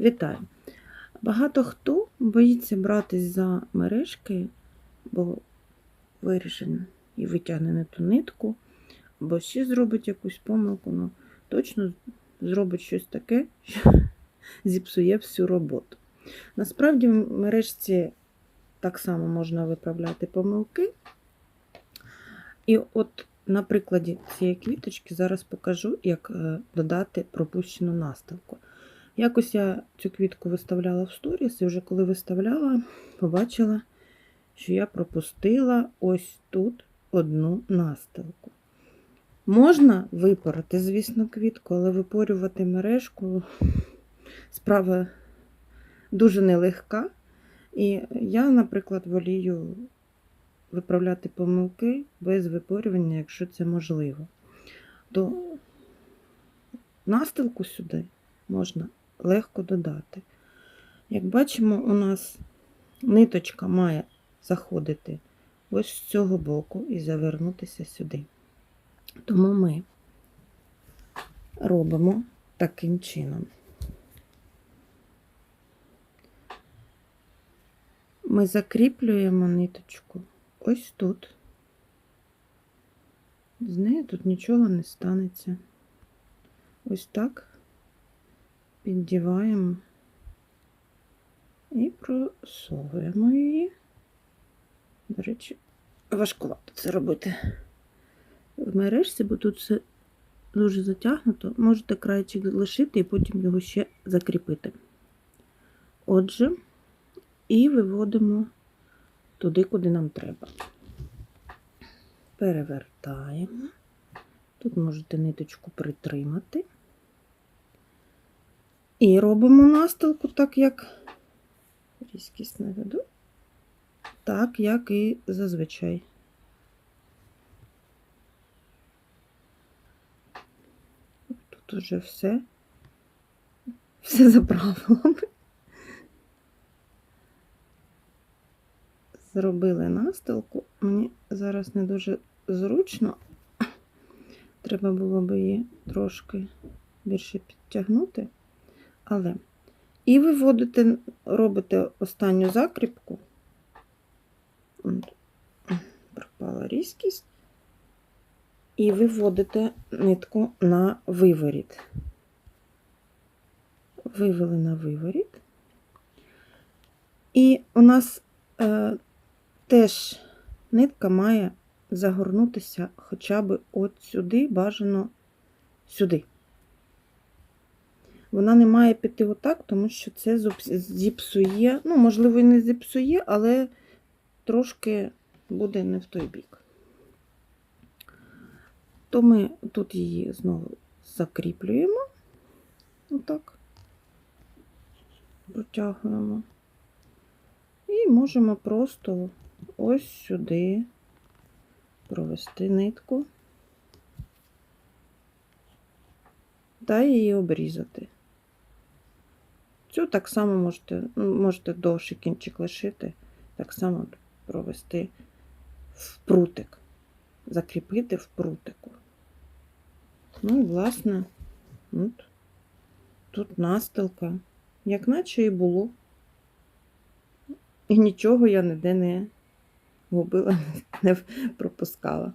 Вітаю! Багато хто боїться братись за мережки, бо вирішив і витягне не ту нитку, або ще зробить якусь помилку, ну точно зробить щось таке, що зіпсує всю роботу. Насправді, в мережці так само можна виправляти помилки. І от на прикладі цієї квіточки зараз покажу, як е, додати пропущену наставку. Якось я цю квітку виставляла в сторіс, і вже коли виставляла, побачила, що я пропустила ось тут одну настилку. Можна випорати, звісно, квітку, але випорювати мережку справа дуже нелегка. І я, наприклад, волію виправляти помилки без випорювання, якщо це можливо. То настилку сюди можна легко додати. Як бачимо, у нас ниточка має заходити ось з цього боку і завернутися сюди. Тому ми робимо таким чином. Ми закріплюємо ниточку ось тут. З нею тут нічого не станеться. Ось так піддіваємо і просовуємо її. До речі, важкувато це робити в мережці, бо тут все дуже затягнуто. Можете крайчик лишити і потім його ще закріпити. Отже, і виводимо туди, куди нам треба. Перевертаємо. Тут можете ниточку притримати. І робимо настилку так, як різкість наведу, так, як і зазвичай. Тут уже все, все за правилами. Зробили настилку. Мені зараз не дуже зручно. Треба було би її трошки більше підтягнути. Але і виводите, робите останню закріпку. Пропала різкість. І виводите нитку на виворіт. Вивели на виворіт. І у нас е, теж нитка має загорнутися хоча б от сюди, бажано сюди. Вона не має піти отак, тому що це зіпсує, ну, можливо, і не зіпсує, але трошки буде не в той бік. То ми тут її знову закріплюємо, отак, протягуємо. І можемо просто ось сюди провести нитку та її обрізати. Цю так само можете, ну, можете довший кінчик лишити, так само провести в прутик, закріпити в прутику. Ну і, власне, от, тут настилка, як наче і було. І нічого я ніде не губила, не пропускала.